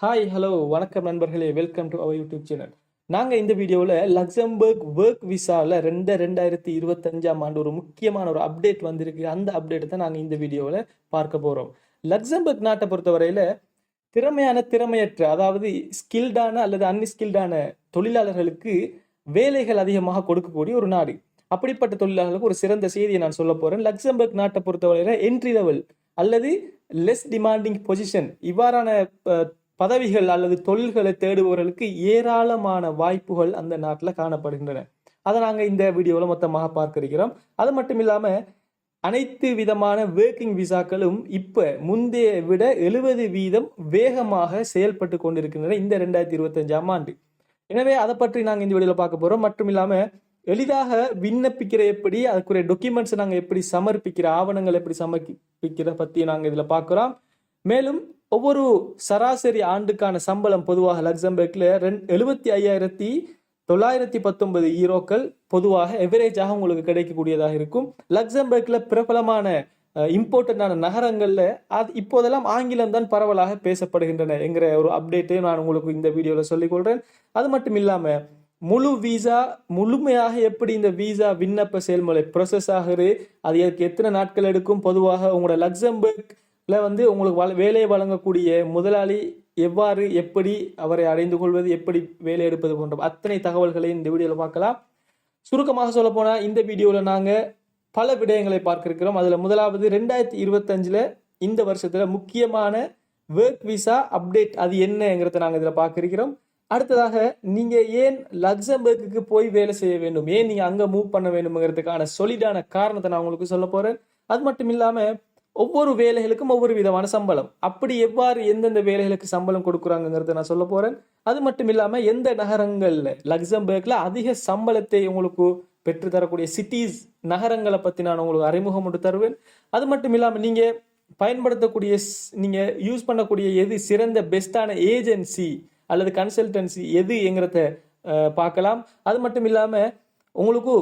Hi hello வணக்கம் நண்பர்களே welcome to our YouTube channel நாங்கள் இந்த வீடியோவில் லக்சம்பர்க் ஒர்க் விசாவில் ரெண்டு ரெண்டாயிரத்தி இருபத்தஞ்சாம் ஆண்டு ஒரு முக்கியமான ஒரு அப்டேட் வந்திருக்கு. அந்த அப்டேட் தான் நாங்கள் இந்த வீடியோவில் பார்க்க போகிறோம் லக்சம்பர்க் நாட்டை பொறுத்தவரையில் திறமையான திறமையற்ற அதாவது ஸ்கில்டான அல்லது அன்ஸ்கில்டான தொழிலாளர்களுக்கு வேலைகள் அதிகமாக கொடுக்கக்கூடிய ஒரு நாடு. அப்படிப்பட்ட தொழிலாளர்களுக்கு ஒரு சிறந்த செய்தியை நான் சொல்ல போகிறேன் லக்சம்பர்க் நாட்டை பொறுத்தவரையில் என்ட்ரி லெவல் அல்லது லெஸ் டிமாண்டிங் பொசிஷன் இவ்வாறான பதவிகள் அல்லது தொழில்களை தேடுபவர்களுக்கு ஏராளமான வாய்ப்புகள் அந்த நாட்டில் காணப்படுகின்றன. அதை நாங்கள் இந்த வீடியோவில் மொத்தமாக பார்க்க இருக்கிறோம் அது மட்டும் இல்லாமல் அனைத்து விதமான ஒர்க்கிங் விசாக்களும் இப்போ முந்தைய விட எழுபது வீதம் வேகமாக செயல்பட்டு கொண்டிருக்கின்றன இந்த ரெண்டாயிரத்தி இருபத்தஞ்சாம் ஆண்டு. எனவே அதை பற்றி நாங்கள் இந்த வீடியோவில் பார்க்க போகிறோம் மட்டும் இல்லாமல் எளிதாக விண்ணப்பிக்கிற எப்படி அதுக்குரிய டாக்குமெண்ட்ஸ் நாங்கள் எப்படி சமர்ப்பிக்கிற ஆவணங்கள் எப்படி சமர்ப்பிக்கிற பற்றி நாங்கள் இதில் பார்க்குறோம். மேலும் ஒவ்வொரு சராசரி ஆண்டுக்கான சம்பளம் பொதுவாக லக்சம்பர்க்ல ரெண்டு எழுபத்தி ஐயாயிரத்தி தொள்ளாயிரத்தி பத்தொன்பது ஈரோக்கள் பொதுவாக எவரேஜாக உங்களுக்கு கிடைக்கக்கூடியதாக இருக்கும். லக்சம்பர்க்ல பிரபலமான இம்பார்ட்டண்டான நகரங்களில் அது இப்போதெல்லாம் ஆங்கிலம் தான் பரவலாக பேசப்படுகின்றன என்கிற ஒரு அப்டேட்டையும் நான் உங்களுக்கு இந்த வீடியோவில் சொல்லிக்கொள்கிறேன் அது மட்டும் இல்லாமல் முழு வீசா முழுமையாக எப்படி இந்த வீசா விண்ணப்ப செயல்முறை ப்ரொசஸ் ஆகுது அது எத்தனை நாட்கள் எடுக்கும்? பொதுவாக உங்களோட இல்லை வந்து உங்களுக்கு வள- வேலையை வழங்கக்கூடிய முதலாளி எவ்வாறு எப்படி அவரை அடைந்து கொள்வது எப்படி வேலை எடுப்பது போன்ற அத்தனை தகவல்களையும் இந்த வீடியோவில் பார்க்கலாம். சுருக்கமாக சொல்ல போனா இந்த வீடியோவில் நாங்க பல விடயங்களை பார்க்க இருக்கிறோம் அதுல முதலாவது ரெண்டாயிரத்தி இருபத்தஞ்சுல இந்த வருஷத்துல முக்கியமான ஒர்க் விசா அப்டேட் அது என்னங்கிறத நாங்க இதுல பார்க்க இருக்கிறோம் அடுத்ததாக நீங்க ஏன் லக்சம்பர்க்கு போய் வேலை செய்ய வேண்டும்? ஏன் நீங்க அங்க மூவ் பண்ண வேண்டும்ங்கிறதுக்கான சொலிடான காரணத்தை நான் உங்களுக்கு சொல்ல போறேன். அது மட்டும் இல்லாம ஒவ்வொரு வேலைகளுக்கும் ஒவ்வொரு விதமான சம்பளம். அப்படி எவ்வாறு எந்தெந்த வேலைகளுக்கு சம்பளம் கொடுக்குறாங்கிறத நான் சொல்ல போகிறேன் அது மட்டும் இல்லாமல் எந்த நகரங்களில் லக்சம்பர்க்ல அதிக சம்பளத்தை உங்களுக்கு பெற்று தரக்கூடிய சிட்டிஸ் நகரங்களை பற்றி நான் உங்களுக்கு அறிமுகம் ஒன்று தருவேன். அது மட்டும் இல்லாமல் நீங்கள் பயன்படுத்தக்கூடிய நீங்கள் யூஸ் பண்ணக்கூடிய எது சிறந்த பெஸ்ட்டான ஏஜென்சி அல்லது கன்சல்டன்சி எதுங்கிறத அஹ், பார்க்கலாம். அது மட்டும் இல்லாமல் உங்களுக்கு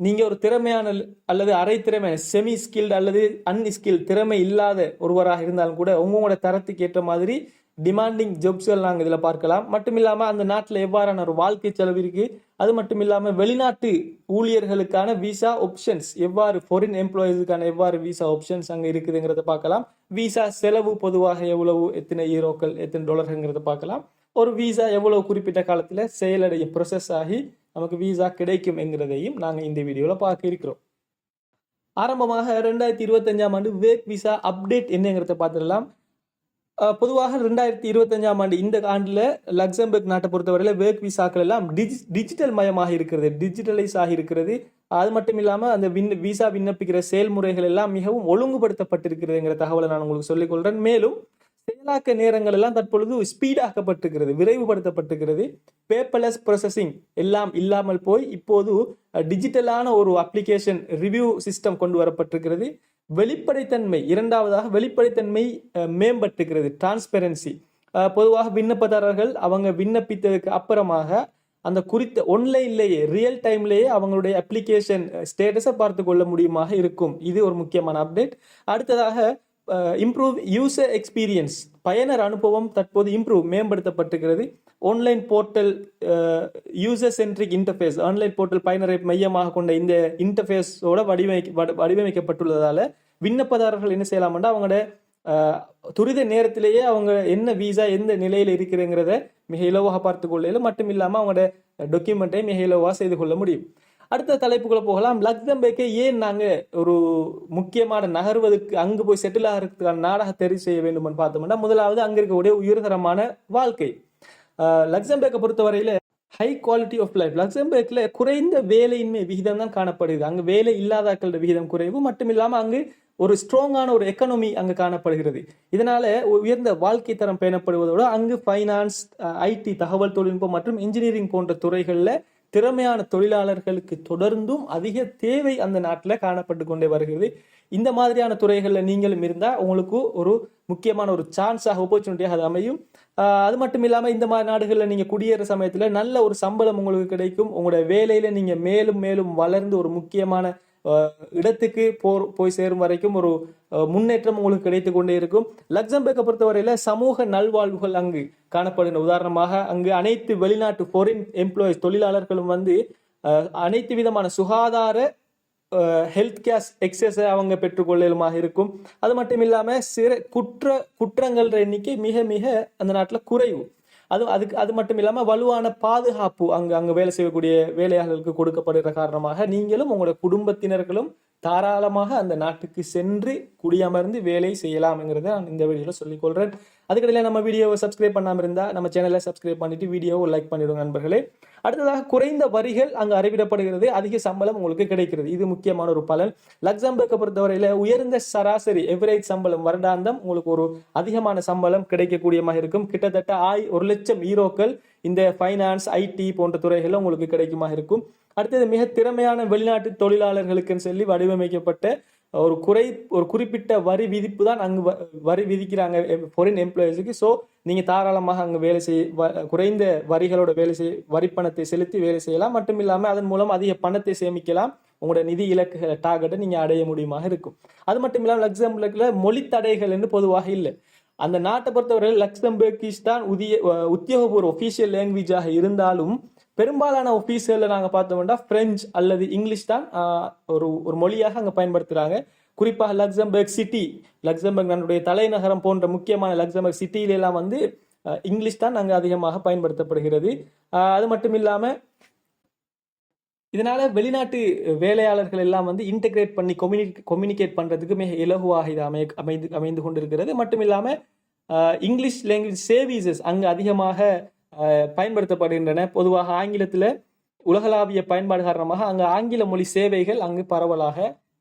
நீங்கள் ஒரு திறமையான அல்லது அரை திறமை செமி ஸ்கில்டு அல்லது அன்ஸ்கில் திறமை இல்லாத ஒருவராக இருந்தாலும் கூட உங்களோட தரத்துக்கு ஏற்ற மாதிரி டிமாண்டிங் ஜப்ஸ்கள் நாங்கள் இதில் பார்க்கலாம். மட்டும் இல்லாமல் அந்த நாட்டில் எவ்வாறான ஒரு வாழ்க்கை செலவு இருக்குது அது மட்டும் இல்லாமல் வெளிநாட்டு ஊழியர்களுக்கான விசா ஆப்ஷன்ஸ் எவ்வாறு ஃபாரின் எம்ப்ளாயிஸுக்கான எவ்வாறு விசா ஆப்ஷன்ஸ் அங்கே இருக்குதுங்கிறத பார்க்கலாம். விசா செலவு பொதுவாக எவ்வளவு எத்தனை ஈரோக்கள் எத்தனை டாலருங்கிறத பார்க்கலாம். ஒரு விசா எவ்வளவு குறிப்பிட்ட காலத்தில் செயலடைய ப்ரொசஸ் ஆகி நமக்கு விசா கிடைக்கும் என்கிறதையும் நாங்கள் இந்த வீடியோவில் பார்க்க இருக்கிறோம். ஆரம்பமாக ரெண்டாயிரத்தி இருபத்தஞ்சாம் ஆண்டு வேக் விசா அப்டேட் என்னங்கிறத பார்த்துடலாம். பொதுவாக ரெண்டாயிரத்தி இருபத்தஞ்சாம் ஆண்டு இந்த ஆண்டில் லக்சம்பர்க் நாட்டை பொறுத்தவரையில் வேக் விசாக்கள் எல்லாம் டிஜி டிஜிட்டல் மயமாக இருக்கிறது டிஜிட்டலைஸ் ஆகியிருக்கிறது அது மட்டும் இல்லாமல் அந்த விண் விசா விண்ணப்பிக்கிற செயல்முறைகள் எல்லாம் மிகவும் ஒழுங்குபடுத்தப்பட்டிருக்கிறதுங்கிற தகவலை நான் உங்களுக்கு சொல்லிக் கொள்கிறேன் மேலும் செயலாக்க நேரங்கள் எல்லாம் தற்பொழுது ஸ்பீடாக்கப்பட்டிருக்கிறது விரைவுபடுத்தப்பட்டிருக்கிறது. பேப்பர்லெஸ் ப்ரொசஸிங் எல்லாம் இல்லாமல் போய் இப்போது டிஜிட்டலான ஒரு அப்ளிகேஷன் ரிவ்யூ சிஸ்டம் கொண்டு வரப்பட்டிருக்கிறது. வெளிப்படைத்தன்மை இரண்டாவதாக வெளிப்படைத்தன்மை அஹ், மேம்பட்டிருக்கிறது டிரான்ஸ்பெரன்சி பொதுவாக விண்ணப்பதாரர்கள் அவங்க விண்ணப்பித்ததுக்கு அப்புறமாக அந்த குறித்த ஒன்லைன்லேயே ரியல் டைம்லேயே அவங்களுடைய அப்ளிகேஷன் ஸ்டேட்டஸை பார்த்து கொள்ள முடியுமாக இருக்கும். இது ஒரு முக்கியமான அப்டேட் அடுத்ததாக இம்ப்ரூவ் யூசர் எக்ஸ்பீரியன்ஸ் பயனர் அனுபவம் தற்போது improve மேம்படுத்தப்பட்டுகிறது online portal user centric interface online portal பயனரை மையமாக கொண்ட இந்த இன்டர்ஃபேஸோட வடிவமைக்க வடிவமைக்கப்பட்டுள்ளதால் விண்ணப்பதாரர்கள் என்ன செய்யலாம்னா அவங்களோட துரித நேரத்திலேயே அவங்க என்ன வீசா எந்த நிலையில் இருக்கிறேங்கிறத மிக இலவாக பார்த்து கொள்ளையிலும் மட்டும் இல்லாமல் அவங்களோட டாக்குமெண்ட்டை மிக இலவாக செய்து கொள்ள முடியும். அடுத்த தலைப்புகளை போகலாம். லக்சம்பர்க்கை ஏன் நாங்கள் ஒரு முக்கியமான நகர்வதற்கு அங்கு போய் செட்டில் ஆகிறதுக்கான நாடாக தெரிவு செய்ய வேண்டும்னு பார்த்தோம்னா முதலாவது அங்கே இருக்கக்கூடிய உயர்தரமான வாழ்க்கை. லக்சம்பேக்கை பொறுத்தவரையில் ஹை குவாலிட்டி ஆஃப் லைஃப் லக்சம்பர்க்ல குறைந்த வேலையின்மை விகிதம் தான் காணப்படுது அங்கே வேலை இல்லாதாக்களோட விகிதம் குறைவு. மட்டும் இல்லாமல் அங்கு ஒரு ஸ்ட்ராங்கான ஒரு எக்கனமி அங்கு காணப்படுகிறது. இதனால உயர்ந்த வாழ்க்கை தரம் பேணப்படுவதோடு அங்கு ஃபைனான்ஸ் ஐடி தகவல் தொழில்நுட்பம் மற்றும் இன்ஜினியரிங் போன்ற துறைகளில் திறமையான தொழிலாளர்களுக்கு தொடர்ந்தும் அதிக தேவை அந்த நாட்டில் காணப்பட்டு கொண்டே வருகிறது. இந்த மாதிரியான துறைகளில் நீங்களும் இருந்தால் உங்களுக்கு ஒரு முக்கியமான ஒரு சான்ஸாக ஆப்பர்ச்சுனிட்டியாக அது அமையும். அது மட்டும் இல்லாமல் இந்த மாதிரி நாடுகளில் நீங்கள் குடியேற சமயத்தில் நல்ல ஒரு சம்பளம் உங்களுக்கு கிடைக்கும். உங்களுடைய வேலையில் நீங்கள் மேலும் மேலும் வளர்ந்து ஒரு முக்கியமான இடத்துக்கு போ போய் சேரும் வரைக்கும் ஒரு முன்னேற்றம் உங்களுக்கு கிடைத்து கொண்டே இருக்கும். லக்சம்பர்க்கை பொறுத்தவரையில் சமூக நல்வாழ்வுகள் அங்கு காணப்படுகின்ற உதாரணமாக அங்கு அனைத்து வெளிநாட்டு ஃபாரின் எம்ப்ளாயிஸ் தொழிலாளர்களும் வந்து அனைத்து விதமான சுகாதார ஹெல்த் கேர் எக்ஸஸை அவங்க பெற்றுக்கொள்ளலுமாக இருக்கும். அது மட்டும் இல்லாமல் சிற குற்ற குற்றங்கள் எண்ணிக்கை மிக மிக அந்த நாட்டில் குறைவு. அது அதுக்கு அது மட்டும் இல்லாமல் வலுவான பாதுகாப்பு அங்கே அங்கே வேலை செய்யக்கூடிய வேலையாளர்களுக்கு கொடுக்கப்படுகிற காரணமாக நீங்களும் உங்களோட குடும்பத்தினர்களும் தாராளமாக அந்த நாட்டுக்கு சென்று குடியமர்ந்து வேலை செய்யலாம்ங்கிறத நான் இந்த வழியில் சொல்லிக்கொள்கிறேன் அதுக்கடையில் நம்ம வீடியோவை சப்ஸ்கிரைப் பண்ணாமல் இருந்தால் நம்ம சேனலை சப்ஸ்கிரைப் பண்ணிட்டு வீடியோவை லைக் பண்ணிவிடுங்க நண்பர்களே. அடுத்ததாக குறைந்த வரிகள் அங்கு அறிவிடப்படுகிறது. அதிக சம்பளம் உங்களுக்கு கிடைக்கிறது. இது முக்கியமான ஒரு பலன். லக்சம்பர்க்கை பொறுத்தவரையில் உயர்ந்த சராசரி எவரேஜ் சம்பளம் வருடாந்தம் உங்களுக்கு ஒரு அதிகமான சம்பளம் கிடைக்கக்கூடியமாக இருக்கும். கிட்டத்தட்ட ஆய் ஒரு லட்சம் ஈரோக்கள் இந்த ஃபைனான்ஸ் ஐடி போன்ற துறைகளில் உங்களுக்கு கிடைக்குமா இருக்கும். அடுத்தது மிக திறமையான வெளிநாட்டு தொழிலாளர்களுக்குன்னு சொல்லி வடிவமைக்கப்பட்ட ஒரு குறை ஒரு குறிப்பிட்ட வரி விதிப்பு தான் அங்கு வ- வரி விதிக்கிறாங்க ஃபாரின் எம்ப்ளாயிஸுக்கு ஸோ நீங்கள் தாராளமாக அங்கே வேலை செய் வ- குறைந்த வரிகளோட வேலை செய் வரி பணத்தை செலுத்தி வேலை செய்யலாம். மட்டும் இல்லாமல் அதன் மூலம் அதிக பணத்தை சேமிக்கலாம். உங்களோட நிதி இலக்குகளை டார்கெட்டை நீங்கள் அடைய முடியுமாக இருக்கும். அது மட்டும் இல்லாமல் லக்சம்பர்கில் மொழி தடைகள் என்று பொதுவாக இல்லை. அந்த நாட்டை பொறுத்தவரை லக்சம்பர்கிஸ் தான் உதிய உத்தியோகபூர்வ ஒஃபீஷியல் லாங்குவேஜாக இருந்தாலும் பெரும்பாலான ஒஃபீஸியலில் நாங்கள் பார்த்தோம்னா பிரெஞ்சு அல்லது இங்கிலீஷ் தான் ஒரு ஒரு மொழியாக அங்கே பயன்படுத்துகிறாங்க குறிப்பாக லக்சம்பர்க் சிட்டி லக்சம்பர்க் நம்முடைய தலைநகரம் போன்ற முக்கியமான லக்சம்பர்க் சிட்டியிலெல்லாம் வந்து இங்கிலீஷ் தான் அங்கே அதிகமாக பயன்படுத்தப்படுகிறது. அது மட்டும் இல்லாமல் இதனால வெளிநாட்டு வேலையாளர்கள் எல்லாம் வந்து இன்டெகிரேட் பண்ணி கொம்யூனிகே கொம்யூனிகேட் பண்ணுறதுக்கு மிக இலகுவாக இது அமை அமைந்து அமைந்து கொண்டிருக்கிறது. மட்டும் இல்லாமல் இங்கிலீஷ் லாங்குவேஜ் சேவிசஸ் அங்கே அதிகமாக பயன்படுத்தப்படுகின்றன. பொதுவாக ஆங்கிலத்தில் உலகளாவிய பயன்பாடு காரணமாக அங்கு ஆங்கில மொழி சேவைகள் அங்கு பரவலாக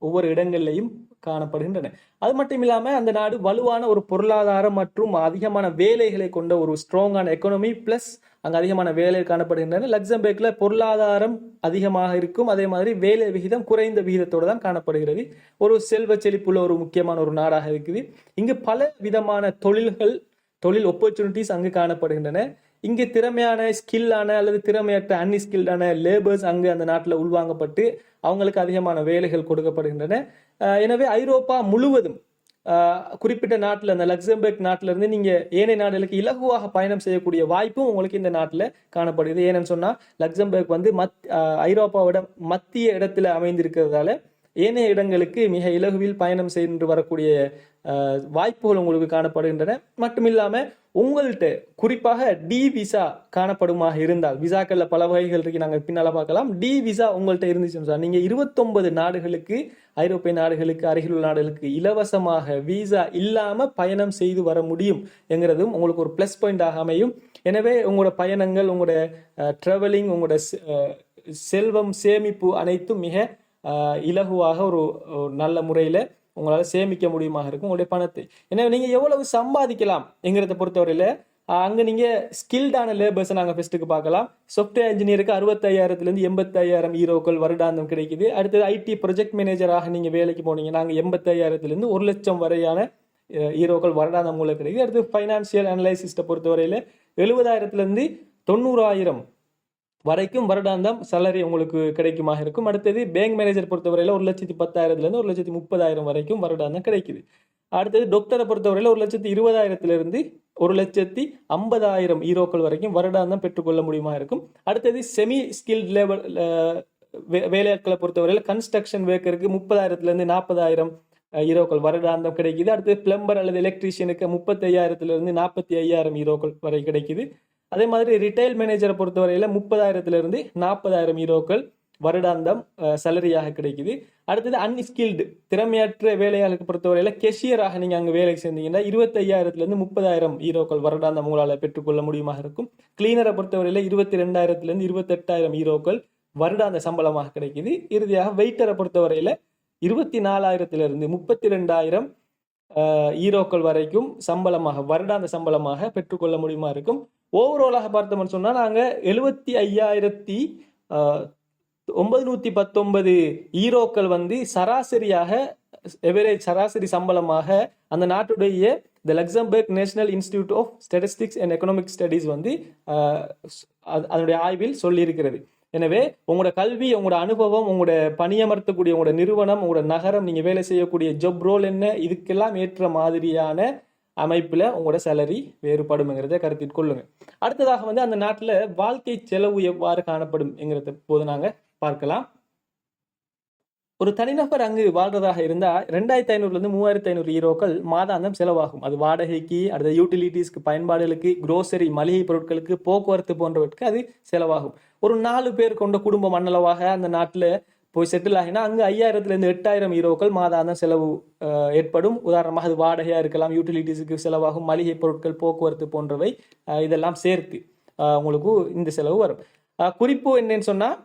ஒவ்வொரு இடங்கள்லையும் காணப்படுகின்றன. அது மட்டும் இல்லாமல் அந்த நாடு வலுவான ஒரு பொருளாதாரம் மற்றும் அதிகமான வேலைகளை கொண்ட ஒரு ஸ்ட்ராங்கான எக்கனமி பிளஸ் அங்கே அதிகமான வேலை காணப்படுகின்றன. லக்சம்பர்க்ல பொருளாதாரம் அதிகமாக இருக்கும். அதே மாதிரி வேலை விகிதம் குறைந்த விகிதத்தோடு தான் காணப்படுகிறது. ஒரு செல்வ செழிப்புள்ள ஒரு முக்கியமான ஒரு நாடாக இருக்குது. இங்கு பல விதமான தொழில்கள் தொழில் ஆப்பர்ச்சுனிட்டிஸ் அங்கு காணப்படுகின்றன. இங்கே திறமையான ஸ்கில்லான அல்லது திறமையற்ற அன்ஸ்கில்டான லேபர்ஸ் அங்கு அந்த நாட்டில் உள்வாங்கப்பட்டு அவங்களுக்கு அதிகமான வேலைகள் கொடுக்கப்படுகின்றன. எனவே ஐரோப்பா முழுவதும் குறிப்பிட்ட நாட்டில் அந்த லக்சம்பர்க் நாட்டில இருந்து ஏனைய நாடுகளுக்கு இலகுவாக பயணம் செய்யக்கூடிய வாய்ப்பும் உங்களுக்கு இந்த நாட்டில் காணப்படுகிறது. ஏன்னு சொன்னால் லக்சம்பர்க் வந்து மத் ஐரோப்பாவிட மத்திய இடத்துல அமைந்திருக்கிறதால ஏனைய இடங்களுக்கு மிக இலகுவில் பயணம் சென்று வரக்கூடிய வாய்ப்புகள் உங்களுக்கு காணப்படுகின்றன. மட்டும் இல்லாமல் உங்கள்கிட்ட குறிப்பாக டி விசா காணப்படுமாக இருந்தால் விசாக்களில் பல வகைகள் இருக்கு நாங்கள் பின்னால் பார்க்கலாம். டி விசா உங்கள்கிட்ட இருந்துச்சுன்னு சார் நீங்கள் இருபத்தொன்பது நாடுகளுக்கு ஐரோப்பிய நாடுகளுக்கு அருகிலுள்ள நாடுகளுக்கு இலவசமாக விசா இல்லாமல் பயணம் செய்து வர முடியும் என்கிறதும் உங்களுக்கு ஒரு ப்ளஸ் பாயிண்டாக அமையும். எனவே உங்களோட பயணங்கள் உங்களோட ட்ராவலிங் உங்களோட செல்வம் சேமிப்பு அனைத்தும் மிக இலகுவாக ஒரு நல்ல முறையில் உங்களால் சேமிக்க முடியுமாக இருக்கும் உங்களுடைய பணத்தை. எனவே நீங்கள் எவ்வளவு சம்பாதிக்கலாம் என்கிறத பொறுத்தவரையில் அங்கே நீங்கள் ஸ்கில்டான லேபர்ஸை நாங்கள் ஃபெஸ்ட்டுக்கு பார்க்கலாம். சாஃப்ட்வேர் இன்ஜினியருக்கு அறுபத்தையாயிரத்துலேருந்து எண்பத்தாயிரம் ஈரோக்கள் வருடாந்தம் கிடைக்குது. அடுத்தது ஐடி ப்ரொஜெக்ட் மேனேஜராக நீங்கள் வேலைக்கு போனீங்க நாங்கள் எண்பத்தையாயிரத்துலேருந்து ஒரு லட்சம் வரையான ஹீரோக்கள் ஈரோக்கள் வருடாந்தம் உங்களுக்கு கிடைக்குது. அடுத்து ஃபைனான்சியல் அனலைசிஸ்ட்டை பொறுத்தவரையில் எழுபதாயிரத்துலேருந்து தொண்ணூறாயிரம் வரைக்கும் வருடாந்தம் சேலரி உங்களுக்கு கிடைக்குமாக இருக்கும். அடுத்தது பேங்க் மேனேஜர் பொறுத்தவரையில் ஒரு லட்சத்தி பத்தாயிரத்துலேருந்து ஒரு லட்சத்தி முப்பதாயிரம் வரைக்கும் வருடாந்தம் கிடைக்குது. அடுத்தது டாக்டரை பொறுத்தவரையில் ஒரு லட்சத்தி இருபதாயிரத்துலேருந்து ஒரு லட்சத்தி ஐம்பதாயிரம் ஈரோக்கள் வரைக்கும் வருடாந்தம் பெற்றுக்கொள்ள முடியுமா இருக்கும். அடுத்தது செமி ஸ்கில்ட் லெவல் வேலையாட்களை பொறுத்தவரையில் கன்ஸ்ட்ரக்ஷன் வேக்கருக்கு முப்பதாயிரத்துலேருந்து நாற்பதாயிரம் ஈரோக்கள் வருடாந்தம் கிடைக்குது. அடுத்து பிளம்பர் அல்லது எலக்ட்ரீஷியனுக்கு முப்பத்தையாயிரத்துலேருந்து நாற்பத்தி ஐயாயிரம் ஈரோக்கள் வரை கிடைக்குது. அதே மாதிரி ரிட்டைல் மேனேஜரை பொறுத்தவரையில் முப்பதாயிரத்திலிருந்து நாற்பதாயிரம் ஈரோக்கள் வருடாந்தம் சலரியாக கிடைக்குது. அடுத்தது அன்ஸ்கில்டு திறமையற்ற வேலையாளுக்கு பொறுத்தவரையில் கெஷியராக நீங்கள் அங்கே வேலைக்கு சேர்ந்தீங்கன்னா இருபத்தையாயிரத்துலேருந்து முப்பதாயிரம் ஈரோக்கள் வருடாந்தம் உங்களால் பெற்றுக்கொள்ள முடியுமாக இருக்கும். கிளீனரை பொறுத்தவரையில் இருபத்தி ரெண்டாயிரத்துலேருந்து இருபத்தெட்டாயிரம் ஈரோக்கள் வருடாந்த சம்பளமாக கிடைக்குது. இறுதியாக வெயிட்டரை பொறுத்தவரையில் இருபத்தி நாலாயிரத்திலிருந்து முப்பத்தி ரெண்டாயிரம் ஈரோக்கள் வரைக்கும் சம்பளமாக வருடாந்த சம்பளமாக பெற்றுக்கொள்ள முடியுமா இருக்கும்? ஓவராலாக பார்த்தோம்னு சொன்னால் நாங்கள் எழுபத்தி ஐயாயிரத்தி ஒன்பது நூற்றி பத்தொன்பது ஈரோக்கள் வந்து சராசரியாக எவரேஜ் சராசரி சம்பளமாக அந்த நாட்டுடைய the Luxembourg national institute of statistics and economic studies வந்து அது- அதனுடைய ஆய்வில் சொல்லியிருக்கிறது. எனவே உங்களோட கல்வி உங்களோட அனுபவம் உங்களோட பணியமர்த்தக்கூடிய உங்களோட நிறுவனம் உங்களோட நகரம் நீங்கள் வேலை செய்யக்கூடிய ஜப் ரோல் என்ன இதுக்கெல்லாம் ஏற்ற மாதிரியான அமைப்பில் உங்களோட சேலரி வேறுபடும்ங்கிறத கருத்தில் கொள்ளுங்க. அடுத்ததாக வந்து அந்த நாட்டில் வாழ்க்கை செலவு எவ்வாறு காணப்படும் என்கிறத போது நாங்கள் பார்க்கலாம். ஒரு தனிநபர் அங்கு வாழ்றதாக இருந்தா ரெண்டாயிரத்தி ஐநூறுலேருந்து மூவாயிரத்தி ஐநூறு ஈரோக்கள் மாதாந்தம் செலவாகும். அது வாடகைக்கு அடுத்த யூட்டிலிட்டிஸ்க்கு பயன்பாடுகளுக்கு குரோசரி மளிகை பொருட்களுக்கு போக்குவரத்து போன்றவற்றுக்கு அது செலவாகும். ஒரு நாலு பேர் கொண்ட குடும்பம் மண்ணளவாக அந்த நாட்டில் போய் செட்டில் ஆகினா அங்கே ஐயாயிரத்துலேருந்து எட்டாயிரம் ஈரோக்கள் மாதாந்தம் செலவு ஏற்படும். உதாரணமாக அது வாடகையாக இருக்கலாம் யூட்டிலிட்டிஸுக்கு செலவாகும் மளிகை பொருட்கள் போக்குவரத்து போன்றவை இதெல்லாம் சேர்த்து உங்களுக்கு இந்த செலவு வரும். குறிப்பு என்னன்னு சொன்னால்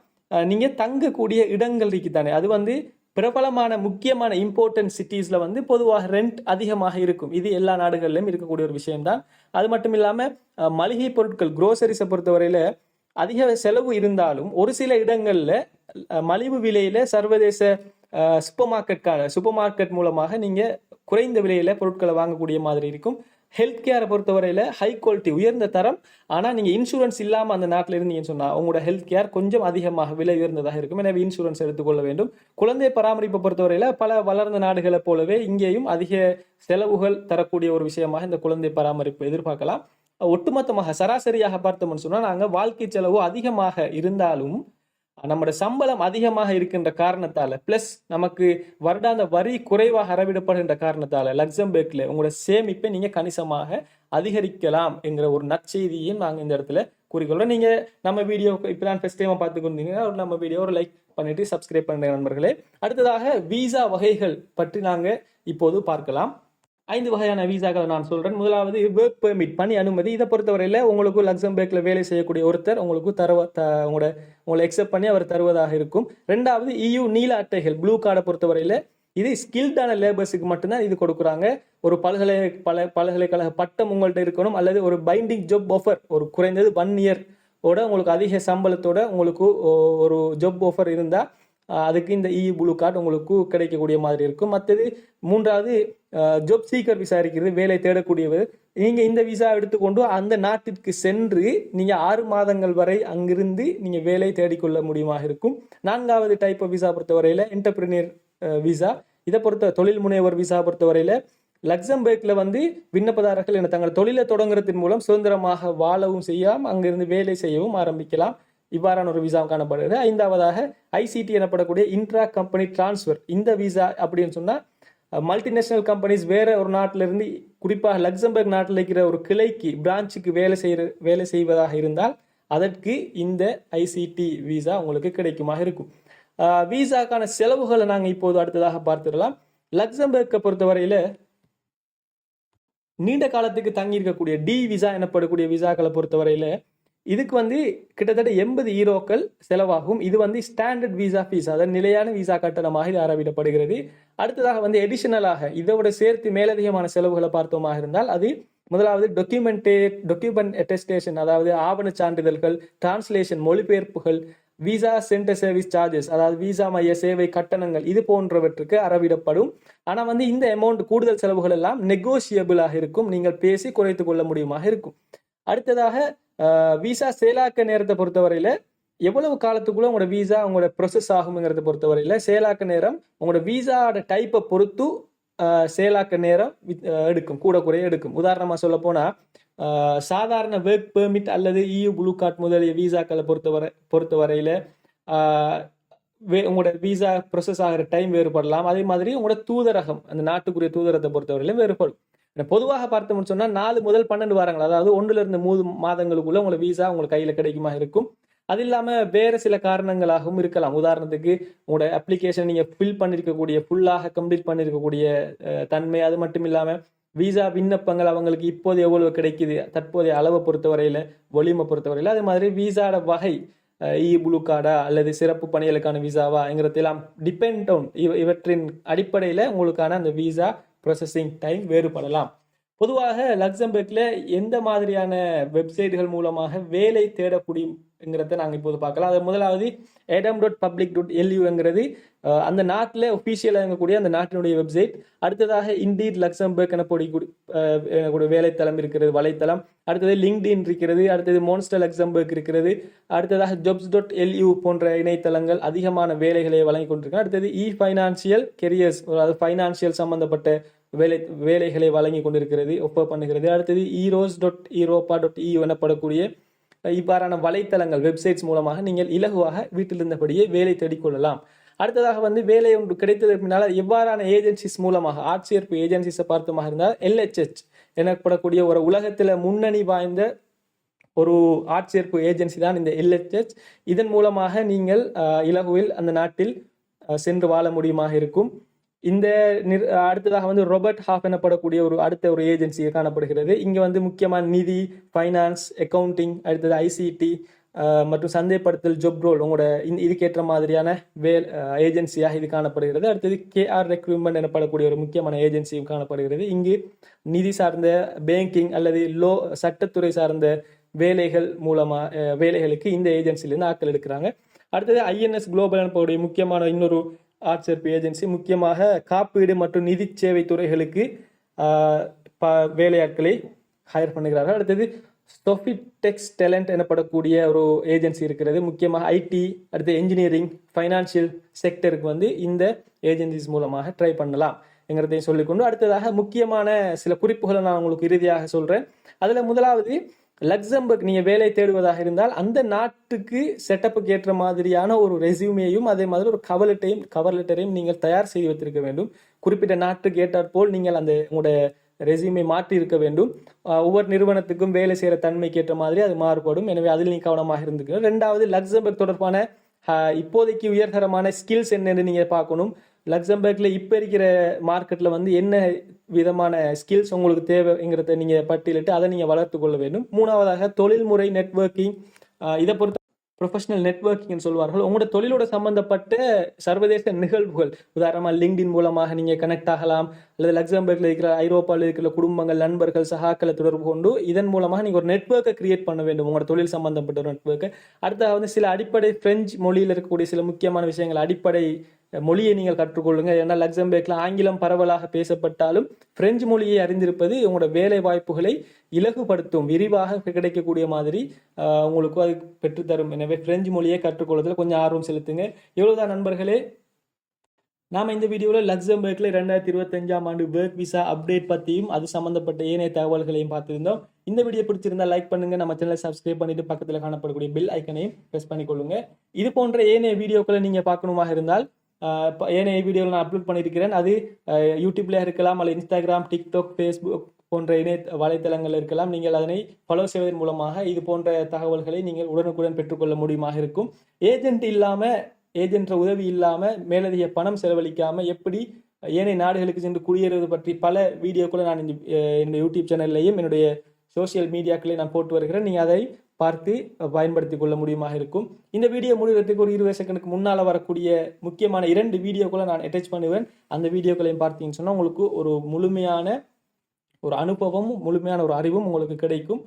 நீங்கள் தங்கக்கூடிய இடங்கள் இருக்குதானே? அது வந்து பிரபலமான முக்கியமான இம்பார்ட்டன்ட் சிட்டிஸில் வந்து பொதுவாக ரெண்ட் அதிகமாக இருக்கும். இது எல்லா நாடுகள்லையும் இருக்கக்கூடிய ஒரு விஷயம்தான். அது மட்டும் இல்லாமல் மளிகை பொருட்கள் குரோசரிஸை பொறுத்தவரையில் அதிக செலவு இருந்தாலும் ஒரு சில இடங்களில் மலிவு விலையில் சர்வதேச சூப்பர் மார்க்கெட்கான சூப்பர் மார்க்கெட் மூலமாக நீங்கள் குறைந்த விலையில் பொருட்களை வாங்கக்கூடிய மாதிரி இருக்கும். ஹெல்த் கேரை பொறுத்தவரையில் ஹை குவாலிட்டி உயர்ந்த தரம். ஆனால் நீங்கள் இன்சூரன்ஸ் இல்லாமல் அந்த நாட்டில் இருந்தீங்கன்னு சொன்னால் உங்களோட ஹெல்த் கேர் கொஞ்சம் அதிகமாக விலை உயர்ந்ததாக இருக்கும். எனவே இன்சூரன்ஸ் எடுத்துக்கொள்ள வேண்டும். குழந்தை பராமரிப்பை பொறுத்தவரையில் பல வளர்ந்த நாடுகளை போலவே இங்கேயும் அதிக செலவுகள் தரக்கூடிய ஒரு விஷயமாக இந்த குழந்தை பராமரிப்பு எதிர்பார்க்கலாம். ஒட்டுமொத்தமாக சராசரியாக பார்த்தோம்னு சொன்னால் நாங்கள் வாழ்க்கை செலவு அதிகமாக இருந்தாலும் நம்மளோட சம்பளம் அதிகமாக இருக்கின்ற காரணத்தால பிளஸ் நமக்கு வருடாந்த வரி குறைவாக அறவிடப்படுகின்ற காரணத்தால லக்சம்பர்க்ல உங்களோட சேமிப்பை நீங்க கணிசமாக அதிகரிக்கலாம் என்கிற ஒரு நற்செய்தியையும் நாங்கள் இந்த இடத்துல கூறிக்கொள்றோம் நீங்க நம்ம வீடியோ இப்பதான் ஃபர்ஸ்ட் டைம் பார்த்து கொண்டீங்கன்னா ஒரு நம்ம வீடியோ ஒரு லைக் பண்ணிட்டு சப்ஸ்கிரைப் பண்ணுற நண்பர்களே. அடுத்ததாக விசா வகைகள் பற்றி நாங்கள் இப்போது பார்க்கலாம். ஐந்து வகையான விசாக்களை நான் சொல்கிறேன் முதலாவது ஒர்க் பெர்மிட் பணி அனுமதி. இதை பொறுத்தவரையில் உங்களுக்கு லக்சம்பர்க்ல வேலை செய்யக்கூடிய ஒருத்தர் உங்களுக்கு தருவ த- உங்களோட உங்களை எக்ஸெப்ட் பண்ணி அவர் தருவதாக இருக்கும். ரெண்டாவது இயு நீல அட்டைகள் ப்ளூ கார்டை பொறுத்தவரையில் இது ஸ்கில்டான லேபர்ஸுக்கு மட்டும்தான் இது கொடுக்குறாங்க. ஒரு பல்கலை பல பல்கலைக்கழக பட்டம் உங்கள்கிட்ட இருக்கணும் அல்லது ஒரு பைண்டிங் ஜாப் ஆஃபர் ஒரு குறைந்தது ஒன் இயர் ஓட உங்களுக்கு அதிக சம்பளத்தோட உங்களுக்கு ஒரு ஜாப் ஆஃபர் இருந்தால் அதுக்கு இந்த இ ப்ளூ கார்டு உங்களுக்கு கிடைக்கக்கூடிய மாதிரி இருக்கும். மற்றது மூன்றாவது ஜாப் சீக்கர் விசா இருக்கிறது வேலை தேடக்கூடியவர். நீங்கள் இந்த விசா எடுத்துக்கொண்டு அந்த நாட்டிற்கு சென்று நீங்கள் ஆறு மாதங்கள் வரை அங்கிருந்து நீங்கள் வேலை தேடிக்கொள்ள முடியுமாக இருக்கும். நான்காவது டைப் ஆஃப் விசா பொறுத்தவரையில் என்டர்பிரினியர் விசா இதை பொறுத்த தொழில் முனைவர் விசா பொறுத்தவரையில் லக்சம்பர்க்கில் வந்து விண்ணப்பதாரர்கள் என தங்கள் தொழிலை தொடங்குறதன் மூலம் சுதந்திரமாக வாழவும் செய்யலாம் அங்கிருந்து வேலை செய்யவும் ஆரம்பிக்கலாம். இவ்வாறான ஒரு விசாவும் காணப்படுகிறது. ஐந்தாவதாக ஐசிடி எனப்படக்கூடிய இன்ட்ரா கம்பெனி டிரான்ஸ்ஃபர் இந்த விசா அப்படின்னு சொன்னால் மல்டிநேஷனல் கம்பெனிஸ் வேற ஒரு நாட்டிலிருந்து குறிப்பாக லக்சம்பர்க் நாட்டில் இருக்கிற ஒரு கிளைக்கு பிரான்ச்சுக்கு வேலை செய்கிற வேலை செய்வதாக இருந்தால் அதற்கு இந்த ஐசிடி விசா உங்களுக்கு கிடைக்குமாக இருக்கும். விசாக்கான செலவுகளை நாங்கள் இப்போது அடுத்ததாக பார்த்துடலாம். லக்சம்பர்க்கை பொறுத்தவரையில் நீண்ட காலத்துக்கு தங்கி இருக்கக்கூடிய டி விசா எனப்படக்கூடிய விசாக்களை பொறுத்தவரையில் இதுக்கு வந்து கிட்டத்தட்ட எண்பது ஈரோக்கள் செலவாகும். இது வந்து ஸ்டாண்டர்ட் விசா ஃபீஸ் அதாவது நிலையான விசா கட்டணமாக இது அறவிடப்படுகிறது அடுத்ததாக வந்து எடிஷனலாக இதோட சேர்த்து மேலதிகமான செலவுகளை பார்த்தோமாக இருந்தால் அது முதலாவது டொக்யூமெண்டே டொக்யூமெண்ட் அட்டஸ்டேஷன் அதாவது ஆவண சான்றிதழ்கள் டிரான்ஸ்லேஷன் மொழிபெயர்ப்புகள் விசா சென்டர் சர்வீஸ் சார்ஜஸ் அதாவது விசா மைய சேவை கட்டணங்கள் இது போன்றவற்றுக்கு அறவிடப்படும். ஆனால் வந்து இந்த அமௌண்ட் கூடுதல் செலவுகள் எல்லாம் நெகோசியபிளாக இருக்கும். நீங்கள் பேசி குறைத்து கொள்ள முடியுமாக இருக்கும். அடுத்ததாக விசா செயலாக்க நேரத்தை பொறுத்தவரையில எவ்வளவு காலத்துக்குள்ள உங்களோட விசா உங்களோட ப்ரொசஸ் ஆகுங்கிறத பொறுத்தவரையில செயலாக்க நேரம் உங்களோட விசாவோட டைப்பை பொறுத்து செயலாக்க நேரம் எடுக்கும் கூட குறைய எடுக்கும். உதாரணமாக சொல்ல போனால் சாதாரண ஒர்க் பெர்மிட் அல்லது இயு ப்ளூ கார்ட் முதலிய விசாக்களை பொறுத்தவரை பொறுத்தவரையில் வே- உங்களோட விசா ப்ரொசஸ் ஆகிற டைம் வேறுபடலாம். அதே மாதிரி உங்களோட தூதரகம் அந்த நாட்டுக்குரிய தூதரத்தை பொறுத்தவரையிலும் வேறுபடும். பொதுவாக பார்த்தோம்னு சொன்னால் நாலு முதல் பன்னெண்டு வாரங்கள் அதாவது ஒன்றுலேருந்து மூணு மாதங்களுக்குள்ள உங்களுக்கு வீசா உங்களுக்கு கையில் கிடைக்குமா இருக்கும். அது இல்லாமல் வேறு சில காரணங்களாகவும் இருக்கலாம். உதாரணத்துக்கு உங்களோட அப்ளிகேஷன் நீங்கள் ஃபில் பண்ணியிருக்கக்கூடிய ஃபுல்லாக கம்ப்ளீட் பண்ணியிருக்கக்கூடிய தன்மை அது மட்டும் இல்லாமல் விசா விண்ணப்பங்கள் அவங்களுக்கு இப்போது எவ்வளவு கிடைக்குது தற்போதைய அளவை பொறுத்தவரையில் வலிமை பொறுத்தவரையில் அது மாதிரி விசாட வகை இ ப்ளூ கார்டா அல்லது சிறப்பு பணிகளுக்கான விசாவாங்கிறதெல்லாம் டிபெண்ட் ஆன் இவற்றின் அடிப்படையில் உங்களுக்கான அந்த விசா ப்ராசஸிங் டைம் வேறுபடலாம். பொதுவாக லக்சம்பர்க்ல எந்த மாதிரியான வெப்சைட்டுகள் மூலமாக வேலை தேட முடியுங்கிறத நாங்கள் இப்போது பார்க்கலாம். அது முதலாவது ஏடம் டாட் பப்ளிக் டாட் எல்யூங்கிறது அந்த நாட்டில் ஒஃபீஷியலாக இருக்கக்கூடிய அந்த நாட்டினுடைய வெப்சைட் அடுத்ததாக இண்டீட் லக்சம்பர்க் எனப்படி எனக்கூடிய வேலைத்தளம் இருக்கிறது வலைத்தளம். அடுத்தது லிங்க்டின் இருக்கிறது அடுத்தது மோன்ஸ்டர் லக்சம்பர்க் இருக்கிறது. அடுத்ததாக ஜொப்ஸ் டாட் எல்யூ போன்ற இணையதளங்கள் அதிகமான வேலைகளை வழங்கி கொண்டிருக்கேன் அடுத்தது இ ஃபைனான்சியல் கெரியர்ஸ் அதாவது ஃபைனான்சியல் சம்மந்தப்பட்ட வேலை வேலைகளை வழங்கி கொண்டிருக்கிறது ஒப்ப பண்ணுகிறது. அடுத்தது EURES dot Europa dot E எனப்படக்கூடிய இவ்வாறான வலைத்தளங்கள் வெப்சைட்ஸ் மூலமாக நீங்கள் இலகுவாக வீட்டில் இருந்தபடியே வேலை தேடிக்கொள்ளலாம். அடுத்ததாக வந்து வேலை ஒன்று கிடைத்ததற்கு பின்னால் எவ்வாறான ஏஜென்சிஸ் மூலமாக ஆட்சியர்ப்பு ஏஜென்சிஸை பார்த்தமாக இருந்தால் எல்ஹெச்ஹெச் எனப்படக்கூடிய ஒரு உலகத்தில் முன்னணி வாய்ந்த ஒரு ஆட்சியர்ப்பு ஏஜென்சி தான் இந்த எல்ஹெச்ஹெச் இதன் மூலமாக நீங்கள் இலகுவில் அந்த நாட்டில் சென்று வாழ முடியுமாக இருக்கும். இந்த நிர் அடுத்ததாக வந்து ரொபர்ட் ஹாஃப் எனப்படக்கூடிய ஒரு அடுத்த ஒரு ஏஜென்சி காணப்படுகிறது. இங்கே வந்து முக்கியமான நிதி ஃபைனான்ஸ் அக்கௌண்டிங் அடுத்தது ஐசிடி மற்றும் சந்தைப்படுத்தல் ஜொப் ரோல் உங்களோட இதுக்கேற்ற மாதிரியான வேல் ஏஜென்சியாக இது காணப்படுகிறது. அடுத்தது கேஆர் ரெக்ரூட்மெண்ட் எனப்படக்கூடிய ஒரு முக்கியமான ஏஜென்சியும் காணப்படுகிறது. இங்கு நிதி சார்ந்த பேங்கிங் அல்லது லோ சட்டத்துறை சார்ந்த வேலைகள் மூலமாக வேலைகளுக்கு இந்த ஏஜென்சிலேருந்து ஆட்கள் எடுக்கிறாங்க. அடுத்தது ஐஎன்எஸ் குளோபல் எனப்படக்கூடிய முக்கியமான இன்னொரு ஆட்சேர்ப்பு ஏஜென்சி. முக்கியமாக காப்பீடு மற்றும் நிதி சேவை துறைகளுக்கு வேலையாட்களை ஹையர் பண்ணுகிறார்கள். அடுத்தது ஸ்டொஃபிடெக்ஸ் டேலண்ட் எனப்படக்கூடிய ஒரு ஏஜென்சி இருக்கிறது. முக்கியமாக ஐடி அடுத்து என்ஜினியரிங் ஃபைனான்சியல் செக்டருக்கு வந்து இந்த ஏஜென்சிஸ் மூலமாக ட்ரை பண்ணலாம் என்கிறதையும் சொல்லிக்கொண்டு அடுத்ததாக முக்கியமான சில குறிப்புகளை நான் உங்களுக்கு இறுதியாக சொல்கிறேன் அதில் முதலாவது லக்சம்பர்க் நீங்கள் வேலை தேடுவதாக இருந்தால் அந்த நாட்டுக்கு செட்டப்புக்கு ஏற்ற மாதிரியான ஒரு ரெசியூமேயும் அதே மாதிரி ஒரு கவர் லெட்டரையும் கவர் லெட்டரையும் நீங்கள் தயார் செய்து வைத்திருக்க வேண்டும். குறிப்பிட்ட நாட்டுக்கு ஏற்றாற்போல் நீங்கள் அந்த உங்களுடைய ரெசியூமை மாற்றி இருக்க வேண்டும். ஒவ்வொரு நிறுவனத்துக்கும் வேலை செய்கிற தன்மைக்கு ஏற்ற மாதிரி அது மாறுபடும். எனவே அதில் நீங்கள் கவனமாக இருந்துக்கணும். ரெண்டாவது லக்சம்பர்க் தொடர்பான இப்போதைக்கு உயர்தரமான ஸ்கில்ஸ் என்னென்னு நீங்கள் பார்க்கணும். லக்சம்பர்க்கில் இப்போ இருக்கிற மார்க்கெட்டில் வந்து என்ன விதமான ஸ்கில்ஸ் உங்களுக்கு தேவைங்கிறத நீங்கள் பட்டியலிட்டு அதை நீங்கள் வளர்த்து கொள்ள வேண்டும். மூணாவதாக தொழில்முறை நெட்ஒர்க்கிங் இதை பொறுத்த ப்ரொஃபஷனல் நெட்ஒர்க்கிங்னு சொல்வார்கள். உங்களோட தொழிலோட சம்மந்தப்பட்ட சர்வதேச நிகழ்வுகள் உதாரணமாக லிங்க்டின் மூலமாக நீங்கள் கனெக்ட் ஆகலாம் அல்லது லக்சம்பர்கில் இருக்கிற ஐரோப்பாவில் இருக்கிற குடும்பங்கள் நண்பர்கள் சகாக்களை தொடர்பு கொண்டு இதன் மூலமாக நீங்கள் ஒரு நெட்ஒர்க்கை கிரியேட் பண்ண வேண்டும் உங்களோட தொழில் சம்மந்தப்பட்ட ஒரு நெட்ஒர்க்கை அடுத்தது வந்து சில அடிப்படை பிரெஞ்சு மொழியில் இருக்கக்கூடிய சில முக்கியமான விஷயங்கள் அடிப்படை மொழியை நீங்கள் கற்றுக்கொள்ளுங்க ஏன்னா லக்சம்பேக்கில் ஆங்கிலம் பரவலாக பேசப்பட்டாலும் பிரெஞ்சு மொழியை அறிந்திருப்பது உங்களோட வேலை வாய்ப்புகளை இலகுபடுத்தும் விரிவாக கிடைக்கக்கூடிய மாதிரி உங்களுக்கு அது பெற்றுத்தரும். எனவே பிரெஞ்சு மொழியை கற்றுக்கொள்வதில் கொஞ்சம் ஆர்வம் செலுத்துங்க. இவ்வளவுதான் நண்பர்களே நாம இந்த வீடியோவில் லக்சம்பர்க்ல ரெண்டாயிரத்தி இருபத்தஞ்சாம் ஆண்டு ஒர்க் விசா அப்டேட் பற்றியும் அது சம்பந்தப்பட்ட ஏனைய தகவல்களையும் பார்த்துருந்தோம். இந்த வீடியோ பிடிச்சிருந்தா லைக் பண்ணுங்க. நம்ம சேனலை சப்ஸ்கிரைப் பண்ணிட்டு பக்கத்தில் காணப்படக்கூடிய பில் ஐக்கனையும் ப்ரெஸ் பண்ணிக்கொள்ளுங்க. இது போன்ற ஏனைய வீடியோக்களை நீங்க பார்க்கணுமாக இருந்தால் இப்போ ஏனைய வீடியோவில் நான் அப்லோட் பண்ணியிருக்கிறேன். அது யூடியூப்ல இருக்கலாம் அல்லது இன்ஸ்டாகிராம் டிக்டாக் ஃபேஸ்புக் போன்ற இணைய வலைத்தளங்கள் இருக்கலாம். நீங்கள் அதனை ஃபாலோ செய்வதன் மூலமாக இது போன்ற தகவல்களை நீங்கள் உடனுக்குடன் பெற்றுக்கொள்ள முடியுமாக இருக்கும். ஏஜென்ட் இல்லாமல் ஏஜென்ட் உதவி இல்லாமல் மேலதிக பணம் செலவழிக்காமல் எப்படி ஏனைய நாடுகளுக்கு சென்று குடியேறுவது பற்றி பல வீடியோக்களை நான் என்னுடைய யூடியூப் சேனல்லையும் என்னுடைய சோசியல் மீடியாக்களையும் நான் போட்டு வருகிறேன். நீங்கள் அதை பார்த்து பயன்படுத்தி கொள்ள முடியுமாக இருக்கும். இந்த வீடியோ முடிகிறதுக்கு ஒரு இருபது செகண்டுக்கு முன்னால் வரக்கூடிய முக்கியமான இரண்டு வீடியோக்களை நான் அட்டாச் பண்ணுவேன். அந்த வீடியோக்களையும் பார்த்தீங்கன்னு சொன்னால் உங்களுக்கு ஒரு முழுமையான ஒரு அனுபவமும் முழுமையான ஒரு அறிவும் உங்களுக்கு கிடைக்கும்.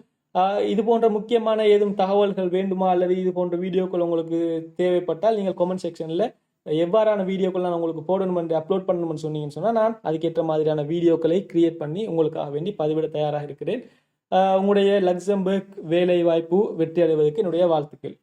இது போன்ற முக்கியமான ஏதும் தகவல்கள் வேண்டுமா? அல்லது இது போன்ற வீடியோக்கள் உங்களுக்கு தேவைப்பட்டால் நீங்கள் கமெண்ட் செக்ஷனில் எவ்வாறான வீடியோக்கள் நான் உங்களுக்கு போடணும் என்று அப்லோட் பண்ணணும்னு சொன்னீங்கன்னு சொன்னால் நான் அதுக்கேற்ற மாதிரியான வீடியோக்களை கிரியேட் பண்ணி உங்களுக்காக வேண்டி பதிவிட தயாராக இருக்கிறேன். உங்களுடைய லக்சம்பர்க் வேலை வாய்ப்பு வெற்றி அடைவதற்கு என்னுடைய வாழ்த்துக்கள்.